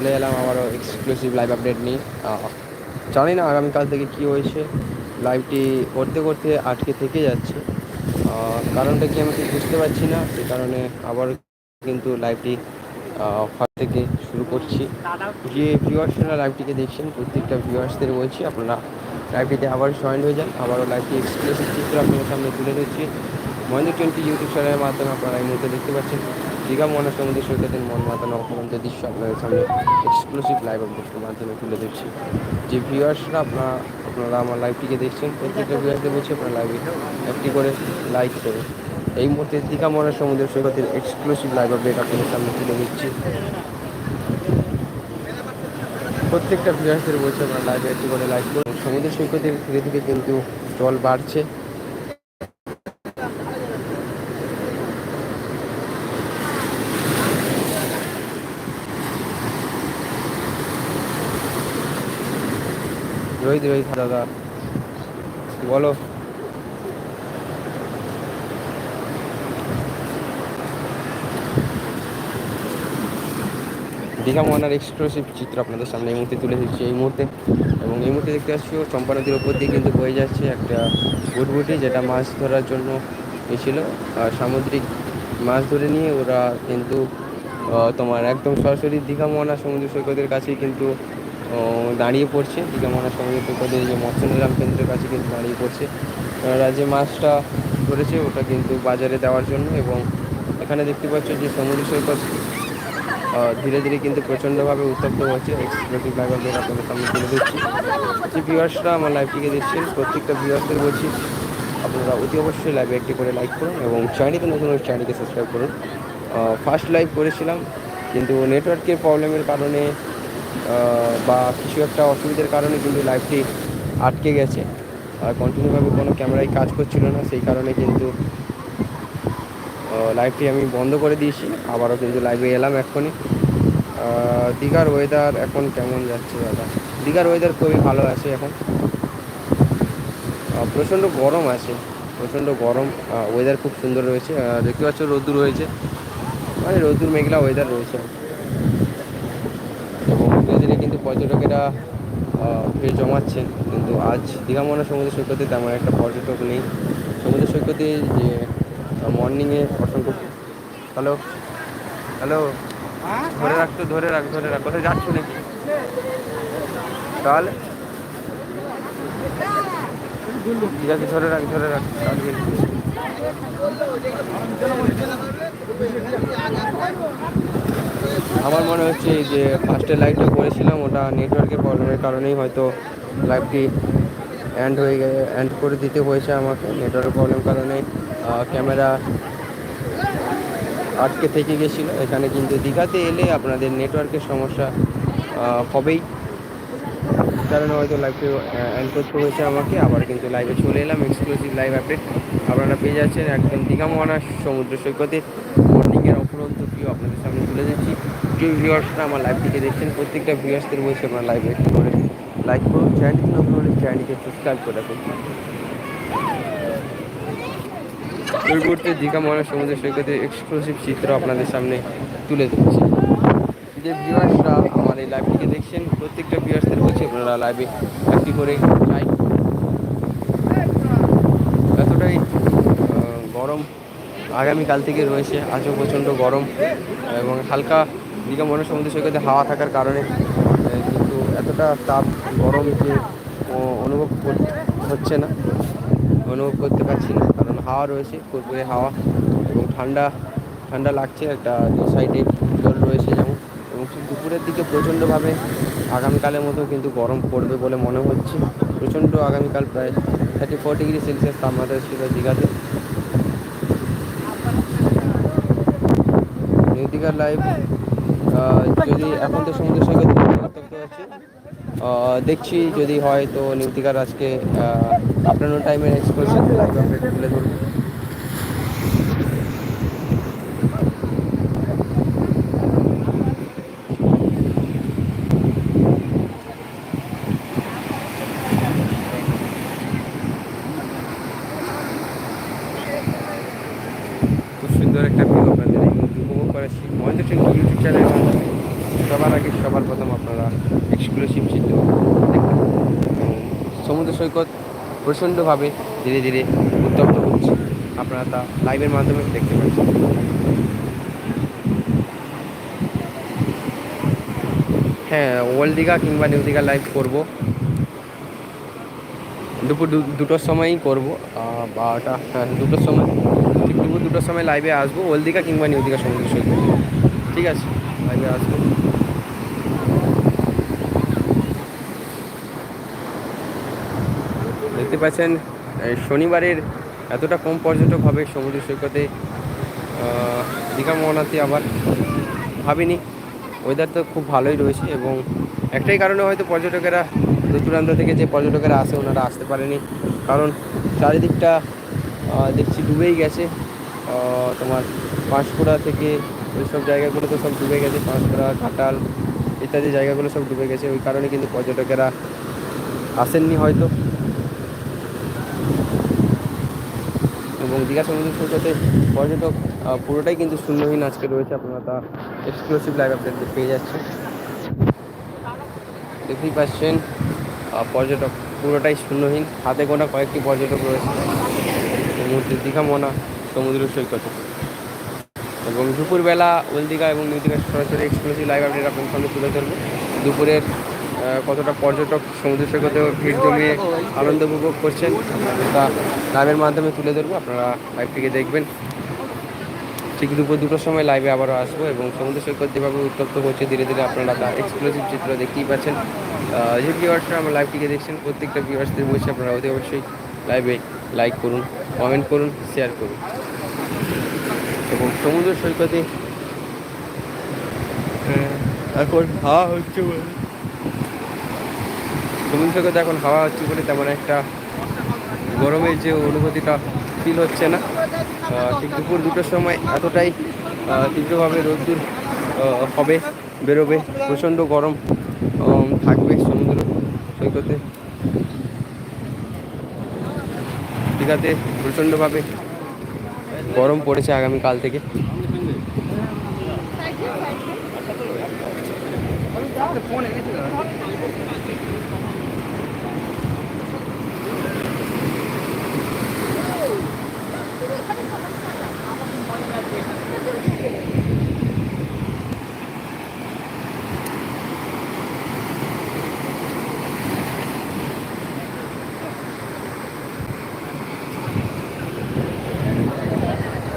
চলে এলাম আবারও এক্সক্লুসিভ লাইভ আপডেট নিয়ে। জানি না আগামীকাল থেকে কি হয়েছে। লাইভটি করতে করতে আটকে থেকে যাচ্ছে। কারণটা কি আমি ঠিক বুঝতে পারছি না। সে কারণে আবার কিন্তু লাইভটি ফার্স্ট থেকে শুরু করছি। যে ভিউয়ার্সরা লাইভটিকে দেখছেন, প্রত্যেকটা ভিউয়ার্সদের বলছি, আপনারা লাইভটিতে আবার জয়েন হয়ে যান। আবারও লাইভটি এক্সক্লুসিভ চিত্র আপনাদের সামনে তুলে ধরছি। মহেন্দ্র টোয়েন্টি ইউটিউব চ্যানেলের মাধ্যমে আপনারা এই মুহূর্তে দেখতে পাচ্ছেন। দীঘা মহানা সমুদ্র সৈকতের মন মাতানো অপরন্ত দৃশ্য আপনাদের সামনে এক্সক্লুসিভ লাইভ আপডেটের মাধ্যমে তুলে ধরছি। যে ভিউয়ার্সরা আপনারা আপনারা আমার লাইভটিকে দেখছেন, প্রত্যেকটা ভিউয়ার্সদের বলছি আপনারা লাইভে একটি করে লাইক করে এই মুহূর্তে দীঘা মহানা সমুদ্র সৈকতের এক্সক্লুসিভ লাইভ আপডেট আপনাদের সামনে তুলে দিচ্ছি প্রত্যেকটা ভিউয়ার্সদের বলছি আপনারা লাইভে একটি করে লাইক করুন। সমুদ্র সৈকতের ধীরে ধীরে কিন্তু জল বাড়ছে। রোহিত রোহিত দাদা। বলো। দীঘা মোহনার এক্সক্লুসিভ চিত্র আপনাদের সামনে এই মুহূর্তে তুলে দিচ্ছি এই মুহূর্তে। এবং এই মুহূর্তে দেখতে পাচ্ছি চম্পা নদীর ওপর দিয়ে কিন্তু বয়ে যাচ্ছে একটা বুটবুটি, যেটা মাছ ধরার জন্য এসেছিল। সামুদ্রিক মাছ ধরে নিয়ে ওরা কিন্তু তোমার একদম সরাসরি দীঘা মোহনা সমুদ্র সৈকতের কাছেই কিন্তু দাঁড়িয়ে পড়ছে। দীঘা মহানা সমুদ্র সৈকতের যে মৎস্য নিলাম কেন্দ্রের কাছে কিন্তু দাঁড়িয়ে পড়ছে। ওরা যে মাছটা ধরেছে, ওটা কিন্তু বাজারে দেওয়ার জন্য এবং এখানে দেখতে পাচ্ছ যে সমুদ্র সৈকত ধীরে ধীরে কিন্তু প্রচণ্ডভাবে উত্তপ্ত হচ্ছে। এক্সপ্রেসিভ লাইভারদের আপনাদের সামনে তুলে দিচ্ছি যে ভিউয়ার্সরা আমার লাইভটিকে দেখছেন, প্রত্যেকটা ভিউয়ার্সদের বলছি, আপনারা অতি অবশ্যই লাইভে একটি করে লাইক করুন এবং চ্যানেলকে নতুন চ্যানেলকে সাবস্ক্রাইব করুন। ফার্স্ট লাইভ করেছিলাম, কিন্তু নেটওয়ার্কের প্রবলেমের কারণে বা কিছু একটা অসুবিধার কারণে কিন্তু লাইভটি আটকে গেছে। আর কন্টিনিউভাবে কোনো ক্যামেরায় কাজ করছিল না, সেই কারণে কিন্তু লাইভটি আমি বন্ধ করে দিয়েছি। আবারও কিন্তু লাইভে এলাম এক্ষুনি। দীঘার ওয়েদার এখন কেমন যাচ্ছে দাদা? দীঘার ওয়েদার খুবই ভালো আছে এখন। প্রচণ্ড গরম আছে। প্রচণ্ড গরম ওয়েদার খুব সুন্দর রয়েছে। দেখতে পাচ্ছ রোদ্দুর রয়েছে মানে রোদ্দুর, মেঘলা ওয়েদার রয়েছে এবং ধীরে ধীরে কিন্তু পর্যটকেরা ভিড় জমাচ্ছেন। কিন্তু আজ দীঘামনা সমুদ্র সৈকতে তেমন একটা পর্যটক নেই। সমুদ্র সৈকতে যে মর্নিংয়ে অসংখ্য হ্যালো হ্যালো ধরে রাখতো ধরে রাখ ধরে রাখ। কোথায় যাচ্ছ নাকি? তাহলে? ঠিক আছে, ধরে রাখ ধরে রাখ আমার মনে হচ্ছে যে ফার্স্টে লাইভটা করেছিলাম, ওটা নেটওয়ার্কের প্রবলেমের কারণেই হয়তো লাইভটি অ্যান্ড হয়ে গেছে অ্যান্ড করে দিতে হয়েছে আমাকে নেটওয়ার্কের প্রবলেম কারণে। ক্যামেরা আটকে থেকে গেছিল। এখানে কিন্তু দীঘাতে এলে আপনাদের নেটওয়ার্কের সমস্যা হবেই। কারণে হয়তো লাইভটি অ্যান্ড করতে হয়েছে আমাকে। আবার কিন্তু লাইভে চলে এলাম এক্সক্লুসিভ লাইভ আপডেট আপনারা পেয়ে যাচ্ছেন একদম দীঘা মহানা সমুদ্র সৈকতে মর্নিংয়ের অফুরন্ত আপনাদের দিচ্ছি যে ভিউয়ার্সরা আমার লাইভটিকে দেখছেন, প্রত্যেকটা ভিউয়ার্সদের বলছি আপনার লাইভে একটু করে লাইক করুন চ্যানেলটি নতুন হলে চ্যানেলটিকে সাবস্ক্রাইব করে রাখুন। মুহূর্তে দীঘা মহানা সমুদ্র সৈকতের এক্সক্লুসিভ চিত্র আপনাদের সামনে তুলে ধরছি। যে ভিউয়ার্সরা আমার এই লাইভটিকে দেখছেন, প্রত্যেকটা ভিউয়ার্সদের বলছি আপনারা লাইভে একটি করে লাইক এতটাই গরম আগামীকাল থেকে রয়েছে, আজও প্রচণ্ড গরম এবং হালকা দীঘা মনে সমুদ্র সৈকতে হাওয়া থাকার কারণে কিন্তু এতটা তাপ, গরম যে অনুভব হচ্ছে না, অনুভব করতে পারছি না, কারণ হাওয়া রয়েছে, কুরকুরে হাওয়া এবং ঠান্ডা ঠান্ডা লাগছে, একটা দু সাইডে জল রয়েছে যেমন, এবং দুপুরের দিকে প্রচণ্ডভাবে আগামীকালের মতো কিন্তু গরম পড়বে বলে মনে হচ্ছে, প্রচণ্ড আগামীকাল প্রায় থার্টি ফোর ডিগ্রি সেলসিয়াস তাপমাত্রা ছিল দীঘাতে নিউ দীঘার লাইভ যদি এখন তো সমুদ্র সঙ্গে দেখছি যদি হয় তো নিউ দীঘার আজকে আফটারনুন টাইমের এক্সপ্রেশন লাইভ আপডেট তুলে ধরবো। সুন্দর একটা ভিডিও আপনাদের এই মুহূর্তে উপভোগ করেছি। মহেন্দ্র সিং ইউটিউব চ্যানেল সবার আগে সবার প্রথম আপনারা এক্সক্লুসিভ চিত্র সমুদ্র সৈকত প্রচণ্ডভাবে ধীরে ধীরে উত্তপ্ত হচ্ছে। আপনারা তা লাইভের মাধ্যমে দেখতে পাচ্ছেন। হ্যাঁ ওল্ড দীঘা কিংবা নিউ দীঘা লাইভ করব। দুপুর দুটোর সময়ই করব। বারোটা হ্যাঁ দুটোর সময়। দুপুর দুটোর সময় লাইভে আসব ওল্ড দীঘা কিংবা নিউ দীঘা সমুদ্র সৈকত। ঠিক আছে? লাইভে আসব। দেখতে পাচ্ছেন শনিবারের এতটা কম পর্যটক হবে সমুদ্র সৈকতে। দীঘা মোহনাতে আবার ভাবিনি। ওয়েদার তো খুব ভালোই রয়েছে এবং একটাই কারণে হয়তো পর্যটকেরা দূর দূরান্ত থেকে যে পর্যটকেরা আসে, ওনারা আসতে পারেনি। কারণ চারিদিকটা দেখছি ডুবেই গেছে। তোমার পাঁশকুড়া থেকে ওইসব জায়গাগুলো তো সব ডুবে গেছে, পাঁশকুড়া, ঘাটাল ইত্যাদি জায়গাগুলো সব ডুবে গেছে। ওই কারণে কিন্তু পর্যটকেরা আসেননি হয়তো। এবং দীঘা সমুদ্র সৈকতে পর্যটক পুরোটাই কিন্তু শূন্যহীন আজকে রয়েছে। আপনারা তা এক্সক্লুসিভ লাইভ আপডেট পেয়ে যাচ্ছেন। দেখতেই পাচ্ছেন পর্যটক পুরোটাই শূন্যহীন। হাতে গোনা কয়েকটি পর্যটক রয়েছে। এই দীঘা মোনা সমুদ্র সৈকতে। এবং দুপুরবেলা ওল দীঘা এবং নিউ দীঘা সরাসরি এক্সক্লুসিভ লাইভ আপডেট আপনার সামনে তুলে ধরবো। দুপুরের কতটা পর্যটক সমুদ্র সৈকতেও ভিড় জমিয়ে আনন্দ উপভোগ করছেন, তা লাইভের মাধ্যমে তুলে ধরবো। আপনারা লাইভটিকে দেখবেন। ঠিক দুপুর দুটোর সময় লাইভে আবারও আসব এবং সমুদ্র সৈকত যেভাবে উত্তপ্ত হচ্ছে ধীরে ধীরে আপনারা তার এক্সক্লুসিভ চিত্র দেখতেই পাচ্ছেন। যে ভিউয়ার্সরা আমার লাইভটিকে দেখছেন, প্রত্যেকটা ভিউয়ার্সদের বলছি আপনারা অতি অবশ্যই লাইভে লাইক করুন কমেন্ট করুন শেয়ার করুন। এবং সমুদ্র সৈকতে। এখন হাওয়া হচ্ছে সমুদ্র সৈকতে এখন হাওয়া হচ্ছে বলে তেমন একটা গরমের যে অনুভূতিটা ফিল হচ্ছে না। ঠিক দুপুর দুটোর সময় এতটাই তীব্রভাবে রোদ্দুর হবে, বেরোবে। প্রচণ্ড গরম থাকবে সমুদ্র সৈকতে। দীঘাতে প্রচণ্ডভাবে গরম পড়েছে আগামীকাল থেকে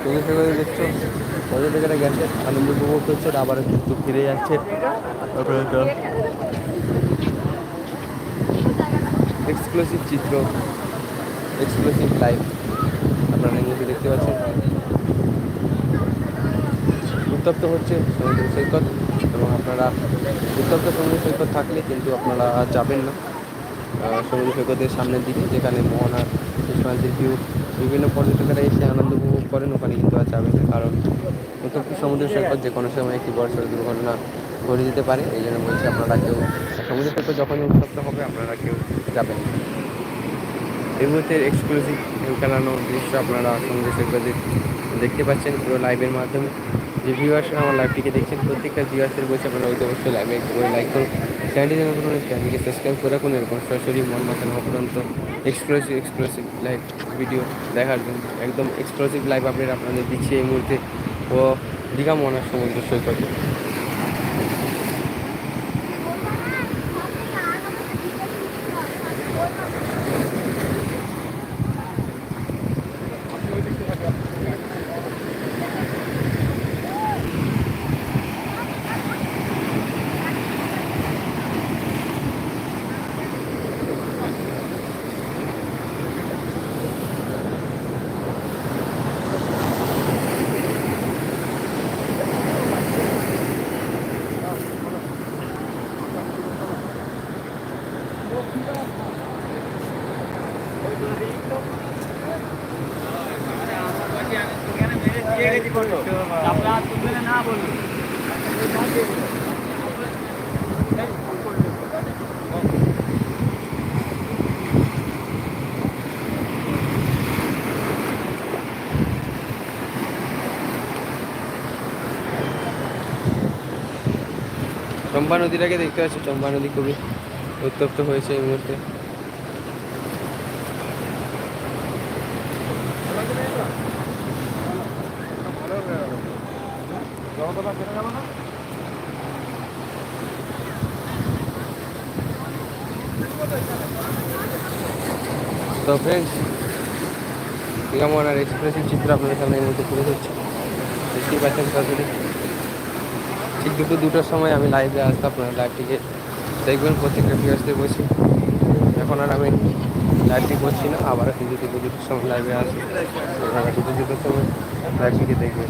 সমুদ্র সৈকতে দেখছ পর্যটকেরা গেছে, আনন্দ উপভোগ করছে আবার কিন্তু ফিরে যাচ্ছে। এক্সক্লুসিভ চিত্র এক্সক্লুসিভ লাইভ আপনারা মুহূর্তে দেখতে পাচ্ছেন। উত্তপ্ত হচ্ছে সমুদ্র সৈকত, এবং আপনারা উত্তপ্ত সমুদ্র সৈকত থাকলে কিন্তু আপনারা যাবেন না। সমুদ্র সৈকতের সামনের দিকে, যেখানে মোহনার সুশান্তির ভিউ, বিভিন্ন পর্যটকেরা এসে আনন্দ উপভোগ করেন, ওখানে কিন্তু আর যাবেন না, কারণ উত্তপ্ত সমুদ্র সৈকত যে কোনো সময় একটি বড় সড়ো দুর্ঘটনা ঘটে যেতে পারে, এই জন্য বলছি আপনারা কেউ সমুদ্র সৈকত যখনই উত্তপ্ত হবে, আপনারা কেউ যাবেন এই মুহূর্তে এক্সক্লুসিভ ঢেউ খেলানোর দৃশ্য আপনারা সমুদ্র সৈকতে দেখতে পাচ্ছেন পুরো লাইভের মাধ্যমে। যে ভিউয়ার্সরা আমার লাইভটিকে দেখছেন, প্রত্যেকটা ভিউয়ার্সের বলছে আপনারা অতি অবশ্যই লাইভে করে লাইক করুন। চ্যানেলটি যেন করুন চ্যানেলকে সাবস্ক্রাইব করে রাখুন, এরকম সরাসরি মন মাথানো অপরন্ত এক্সক্লুসিভ এক্সক্লুসিভ লাইভ ভিডিও দেখার জন্য। একদম এক্সক্লুসিভ লাইভ আপডেট আপনাদের দিচ্ছি এই মুহূর্তে। ও দীঘা মনার সমুদ্র সৈকতে। চম্বা নদীটাকে দেখতে পাচ্ছি? চম্বা নদী খুবই উত্তপ্ত হয়েছে এই মুহূর্তে। তো ফ্রেন্ডস আর এক্সপ্রেসিভ চিত্র আপনাদের সামনে এই মুহূর্তে তুলে ধরছি। দেখতেই পাচ্ছেন সরাসরি। ঠিক দুপুর দুটোর সময় আমি লাইভে আসতে আপনারা লাইভটিকে দেখবেন, প্রত্যেকটা ভিউয়ার্সদের বসি এখন আর আমি লাইভটি করছি না আবার কিন্তু দুপুর দুটোর সময় লাইভে আসি। আপনারা দুপুর দুটোর সময় লাইভটিকে দেখবেন।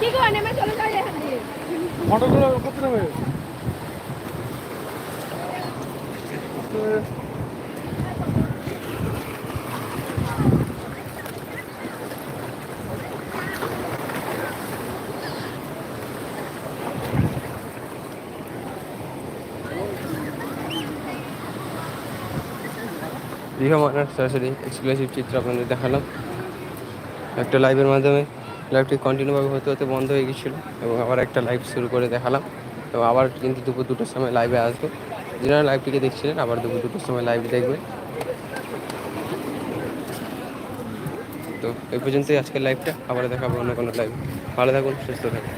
কি গো নেমে চলে যাই এখান দিয়ে ফটোগুলো কত নেবে? দীঘামানার সরাসরি এক্সক্লুসিভ চিত্র আপনাদের দেখালাম। একটা লাইভের মাধ্যমে। লাইভটি কন্টিনিউভাবে হতে হতে বন্ধ হয়ে গেছিল এবং আবার একটা লাইভ শুরু করে দেখালাম। এবং আবার কিন্তু দুপুর দুটোর সময় লাইভে আসবে। যারা লাইভটিকে দেখছিলেন, আবার দুপুর দুটোর সময় লাইভ দেখবে তো এই পর্যন্তই আজকের লাইভটা আবার দেখাবো অন্য কোনো লাইভ ভালো থাকুন, সুস্থ থাকুন।